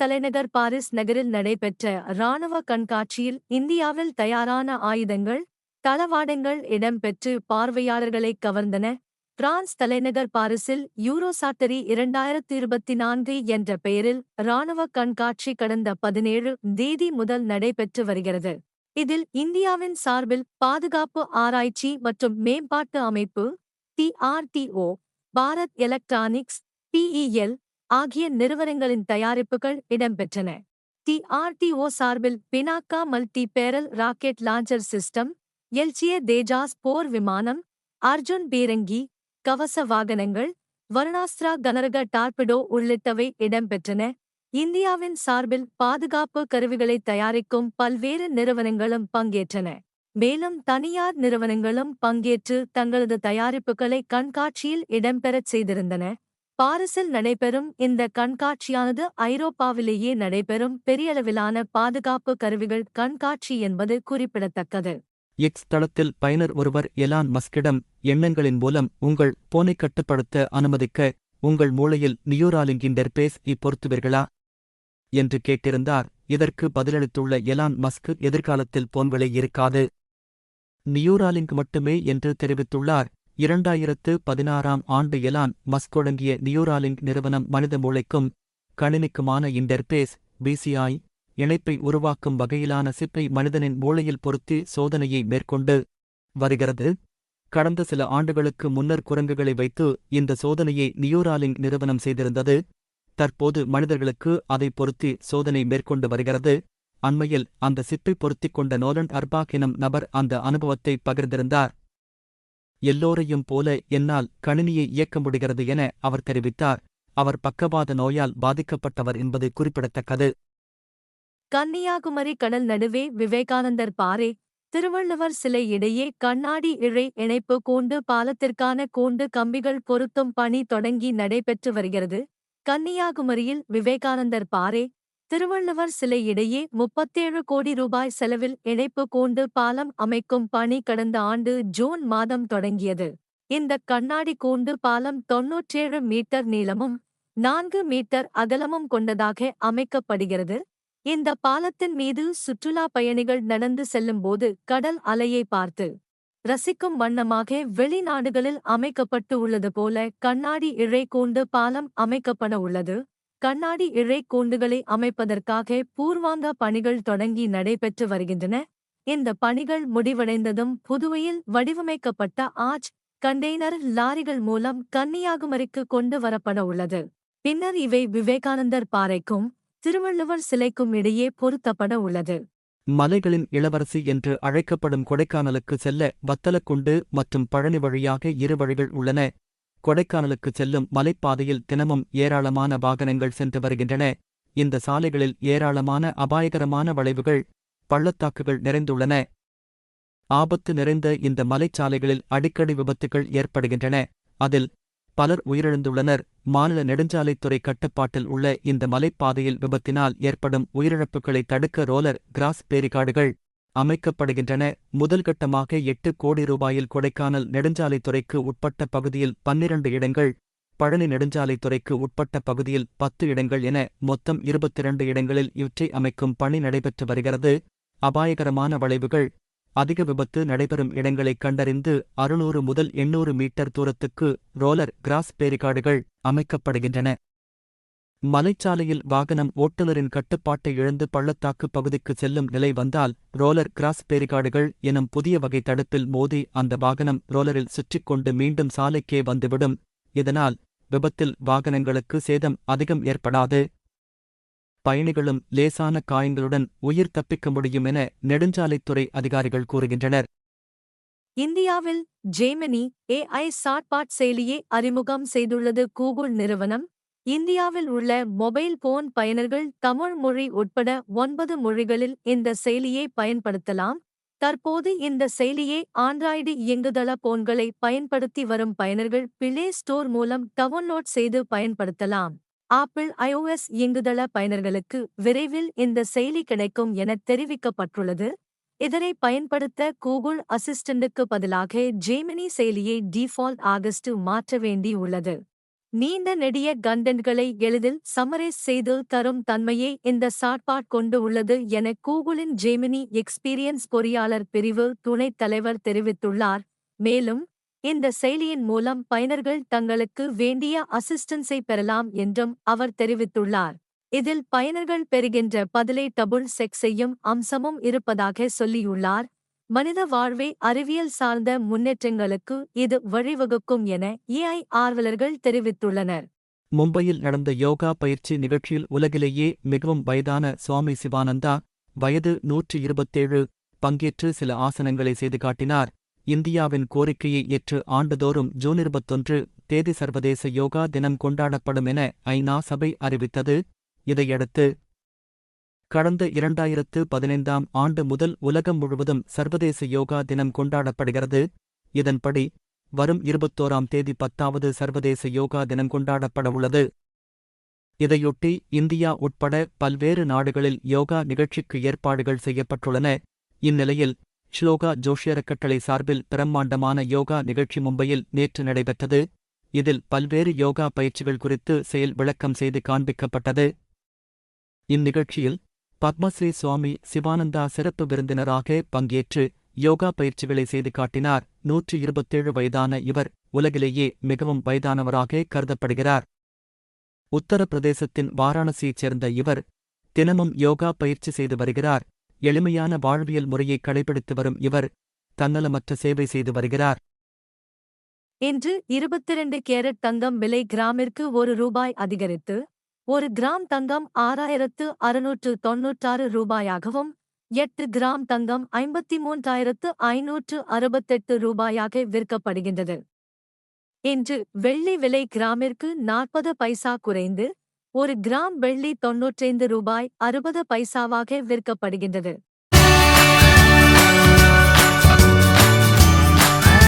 தலைநகர் பாரிஸ் நகரில் நடைபெற்ற இராணுவ கண்காட்சியில் இந்தியாவில் தயாரான ஆயுதங்கள் தளவாடங்கள் இடம்பெற்று பார்வையாளர்களை கவர்ந்தன. பிரான்ஸ் தலைநகர் பாரிஸில் யூரோசாட்டரி இரண்டாயிரத்து இருபத்தி நான்கு என்ற பெயரில் இராணுவ கண்காட்சி கடந்த பதினேழு தேதி முதல் நடைபெற்று வருகிறது. இதில் இந்தியாவின் சார்பில் பாதுகாப்பு ஆராய்ச்சி மற்றும் மேம்பாட்டு அமைப்பு டிஆர்டிஓ பாரத் எலக்ட்ரானிக்ஸ் பிஇஎல் ஆகிய நிறுவனங்களின் தயாரிப்புகள் இடம்பெற்றன. டிஆர்டிஓ சார்பில் Pinaka multi barrel rocket launcher system எல்சிய Tejas போர் விமானம் அர்ஜுன் பீரங்கி கவச வாகனங்கள் வருணாஸ்திரா கனரக டார்பிடோ உள்ளிட்டவை இடம்பெற்றன. இந்தியாவின் சார்பில் பாதுகாப்பு கருவிகளை தயாரிக்கும் பல்வேறு நிறுவனங்களும் பங்கேற்றன. மேலும் தனியார் நிறுவனங்களும் பங்கேற்று தங்களது தயாரிப்புகளை கண்காட்சியில் இடம்பெறச் செய்திருந்தன. பாரிஸில் நடைபெறும் இந்த கண்காட்சியானது ஐரோப்பாவிலேயே நடைபெறும் பெரியளவிலான பாதுகாப்பு கருவிகள் கண்காட்சி என்பது குறிப்பிடத்தக்கது. எக்ஸ் தளத்தில் பயனர் ஒருவர் எலான் மஸ்கிடம் எண்ணங்களின் மூலம் உங்கள் போனை கட்டுப்படுத்த அனுமதிக்க உங்கள் மூளையில் நியூராலிங்கின் டெர்பேஸ் இப்பொருத்துவீர்களா என்று கேட்டிருந்தார். இதற்கு பதிலளித்துள்ள எலான் மஸ்க் எதிர்காலத்தில் போன்களே இருக்காது. நியூராலிங்க் மட்டுமே என்று தெரிவித்துள்ளார். இரண்டாயிரத்து பதினாறாம் ஆண்டு எலான் மஸ்க் தொடங்கிய நியூராலிங்க் நிறுவனம் மனித மூளைக்கும் கணினிக்குமான இன்டர்பேஸ் பிசிஐ இணைப்பை உருவாக்கும் வகையிலான சிப்பை மனிதனின் மூளையில் பொருத்தி சோதனையை மேற்கொண்டு வருகிறது. கடந்த சில ஆண்டுகளுக்கு முன்னர் குரங்குகளை வைத்து இந்த சோதனையை நியூராலிங் நிறுவனம் செய்திருந்தது. தற்போது மனிதர்களுக்கு அதை பொருத்தி சோதனை மேற்கொண்டு வருகிறது. அண்மையில் அந்த சிப்பை பொருத்திக் கொண்ட நோலன் அர்பாக் எனும் நபர் அந்த அனுபவத்தை பகிர்ந்திருந்தார். எல்லோரையும் போல என்னால் கணினியை இயக்க முடிகிறது என அவர் தெரிவித்தார். அவர் பக்கவாத நோயால் பாதிக்கப்பட்டவர் என்பது குறிப்பிடத்தக்கது. கன்னியாகுமரி கடல் நடுவே விவேகானந்தர் பாறை திருவள்ளுவர் சிலை இடையே கண்ணாடி இழை இணைப்பு கூண்டு பாலத்திற்கான கூண்டு கம்பிகள் பொருத்தும் பணி தொடங்கி நடைபெற்று வருகிறது. கன்னியாகுமரியில் விவேகானந்தர் பாறை திருவள்ளுவர் சிலை இடையே முப்பத்தேழு கோடி ரூபாய் செலவில் இணைப்பு கூண்டு பாலம் அமைக்கும் பணி கடந்த ஆண்டு ஜூன் மாதம் தொடங்கியது. இந்த கண்ணாடி கூண்டு பாலம் தொன்னூற்றேழு மீட்டர் நீளமும் நான்கு மீட்டர் அகலமும் கொண்டதாக அமைக்கப்படுகிறது. இந்த பாலத்தின் மீது சுற்றுலா பயணிகள் நடந்து செல்லும்போது கடல் அலையை பார்த்து ரசிக்கும் வண்ணமாக வெளிநாடுகளில் அமைக்கப்பட்டு உள்ளது போல கண்ணாடி இழை கூண்டு பாலம் அமைக்கப்பட உள்ளது. கண்ணாடி இழை கூண்டுகளை அமைப்பதற்காக பூர்வாங்க பணிகள் தொடங்கி நடைபெற்று வருகின்றன. இந்த பணிகள் முடிவடைந்ததும் புதுவையில் வடிவமைக்கப்பட்ட ஆஜ் கண்டெய்னர் லாரிகள் மூலம் கன்னியாகுமரிக்கு கொண்டு வரப்பட உள்ளது. பின்னர் இவை விவேகானந்தர் பாறைக்கும் திருவள்ளுவர் சிலைக்கும் இடையே பொருத்தப்பட உள்ளது. மலைகளின் இளவரசி என்று அழைக்கப்படும் கொடைக்கானலுக்கு செல்ல வத்தலக்குண்டு மற்றும் பழனி வழியாக இரு வழிகள் உள்ளன. கொடைக்கானலுக்கு செல்லும் மலைப்பாதையில் தினமும் ஏராளமான வாகனங்கள் சென்று வருகின்றன. இந்த சாலைகளில் ஏராளமான அபாயகரமான வளைவுகள் பள்ளத்தாக்குகள் நிறைந்துள்ளன. ஆபத்து நிறைந்த இந்த மலைச்சாலைகளில் அடிக்கடி விபத்துகள் ஏற்படுகின்றன. அதில் பலர் உயிரிழந்துள்ளனர். மாநில நெடுஞ்சாலைத்துறை கட்டுப்பாட்டில் உள்ள இந்த மலைப்பாதையில் விபத்தினால் ஏற்படும் உயிரிழப்புகளை தடுக்க ரோலர் கிராஸ் பேரிகார்டுகள் அமைக்கப்படுகின்றன. முதல்கட்டமாக எட்டு கோடி ரூபாயில் கொடைக்கானல் நெடுஞ்சாலைத்துறைக்கு உட்பட்ட பகுதியில் பன்னிரண்டு இடங்கள் பழனி நெடுஞ்சாலைத்துறைக்கு உட்பட்ட பகுதியில் பத்து இடங்கள் என மொத்தம் இருபத்திரண்டு இடங்களில் இவற்றை அமைக்கும் பணி நடைபெற்று வருகிறது. அபாயகரமான வளைவுகள் அதிக விபத்து நடைபெறும் இடங்களைக் கண்டறிந்து அறுநூறு முதல் எண்ணூறு மீட்டர் தூரத்துக்கு ரோலர் கிராஸ் பேரிகார்டுகள் அமைக்கப்படுகின்றன. மலைச்சாலையில் வாகனம் ஓட்டுநரின் கட்டுப்பாட்டை இழந்து பள்ளத்தாக்கு பகுதிக்கு செல்லும் நிலை வந்தால் ரோலர் கிராஸ் பேரிகாடுகள் எனும் புதிய வகை தடுப்பில் மோதி அந்த வாகனம் ரோலரில் சுற்றிக் கொண்டு மீண்டும் சாலைக்கே வந்துவிடும். இதனால் விபத்தில் வாகனங்களுக்கு சேதம் அதிகம் ஏற்படாது. பயணிகளும் லேசான காயங்களுடன் உயிர் தப்பிக்க முடியும் என நெடுஞ்சாலைத்துறை அதிகாரிகள் கூறுகின்றனர். இந்தியாவில் ஜேமினி ஏஐ சாட்பாட் செயலியை அறிமுகம் செய்துள்ளது கூகுள் நிறுவனம். இந்தியாவில் உள்ள மொபைல் போன் பயனர்கள் தமிழ் மொழி உட்பட ஒன்பது மொழிகளில் இந்த செயலியை பயன்படுத்தலாம். தற்போது இந்த செயலியை ஆண்ட்ராய்டு இயங்குதள போன்களை பயன்படுத்தி வரும் பயனர்கள் பிளே ஸ்டோர் மூலம் டவுன்லோட் செய்து பயன்படுத்தலாம். ஆப்பிள் ஐஓஎஸ் இயங்குதள பயனர்களுக்கு விரைவில் இந்த செயலி கிடைக்கும் என தெரிவிக்கப்பட்டுள்ளது. இதனை பயன்படுத்த கூகுள் அசிஸ்டண்டுக்கு பதிலாக ஜேமினி செயலியை டிஃபால்ட் ஆகஸ்ட் மாற்ற வேண்டி உள்ளது நீண்ட நெடிய கண்டென்ட்களை எளிதில் சமரேஸ் செய்து தரும் தன்மையை இந்த சாட்பாட் கொண்டு உள்ளது என கூகுளின் ஜெமினி எக்ஸ்பீரியன்ஸ் பொறியாளர் பிரிவு துணைத் தலைவர் தெரிவித்துள்ளார். மேலும் இந்த செயலியின் மூலம் பயனர்கள் தங்களுக்கு வேண்டிய அசிஸ்டன்ஸை பெறலாம் என்றும் அவர் தெரிவித்துள்ளார். இதில் பயனர்கள் பெறுகின்ற பதிலை டபுள் செக் செய்யும் அம்சமும் இருப்பதாக சொல்லியுள்ளார். மனித வாழ்வை அறிவியல் சார்ந்த முன்னேற்றங்களுக்கு இது வழிவகுக்கும் என ஏஐ ஆர்வலர்கள் தெரிவித்துள்ளனர். மும்பையில் நடந்த யோகா பயிற்சி நிகழ்ச்சியில் உலகிலேயே மிகவும் வயதான சுவாமி சிவானந்தா வயது நூற்று இருபத்தேழு பங்கேற்று சில ஆசனங்களை செய்து காட்டினார். இந்தியாவின் கோரிக்கையை ஏற்று ஆண்டுதோறும் ஜூன் இருபத்தொன்று தேதி சர்வதேச யோகா தினம் கொண்டாடப்படும் என ஐநா சபை அறிவித்தது. இதையடுத்து கடந்த இரண்டாயிரத்து பதினைந்தாம் ஆண்டு முதல் உலகம் முழுவதும் சர்வதேச யோகா தினம் கொண்டாடப்படுகிறது. இதன்படி வரும் இருபத்தோராம் தேதி பத்தாவது சர்வதேச யோகா தினம் கொண்டாடப்பட உள்ளது. இதையொட்டி இந்தியா உட்பட பல்வேறு நாடுகளில் யோகா நிகழ்ச்சிக்கு ஏற்பாடுகள் செய்யப்பட்டுள்ளன. இந்நிலையில் ஸ்லோகா ஜோஷி அறக்கட்டளை சார்பில் பிரம்மாண்டமான யோகா நிகழ்ச்சி மும்பையில் நேற்று நடைபெற்றது. இதில் பல்வேறு யோகா பயிற்சிகள் குறித்து செயல் விளக்கம் செய்து காண்பிக்கப்பட்டது. இந்நிகழ்ச்சியில் பத்மஸ்ரீ சுவாமி சிவானந்தா சிறப்பு விருந்தினராக பங்கேற்று யோகா பயிற்சிகளை செய்து காட்டினார். நூற்று இருபத்தேழு வயதான இவர் உலகிலேயே மிகவும் வயதானவராக கருதப்படுகிறார். உத்தரப்பிரதேசத்தின் வாராணசியைச் சேர்ந்த இவர் தினமும் யோகா பயிற்சி செய்து வருகிறார். எளிமையான வாழ்வியல் முறையை கடைபிடித்து வரும் இவர் தன்னலமற்ற சேவை செய்து வருகிறார். இன்று இருபத்திரண்டு கேரட் தங்கம் விலை கிராமிற்கு ஒரு ரூபாய் அதிகரித்து ஒரு கிராம் தங்கம் ஆறாயிரத்து அறுநூற்று தொன்னூற்றாறு ரூபாயாகவும் எட்டு கிராம் தங்கம் ஐம்பத்தி மூன்றாயிரத்து ஐநூற்று அறுபத்தெட்டு ரூபாயாக விற்கப்படுகின்றது. இன்று வெள்ளி விலை கிராமிற்கு நாற்பது பைசா குறைந்து ஒரு கிராம் வெள்ளி தொன்னூற்றைந்து ரூபாய் அறுபது பைசாவாக விற்கப்படுகின்றது.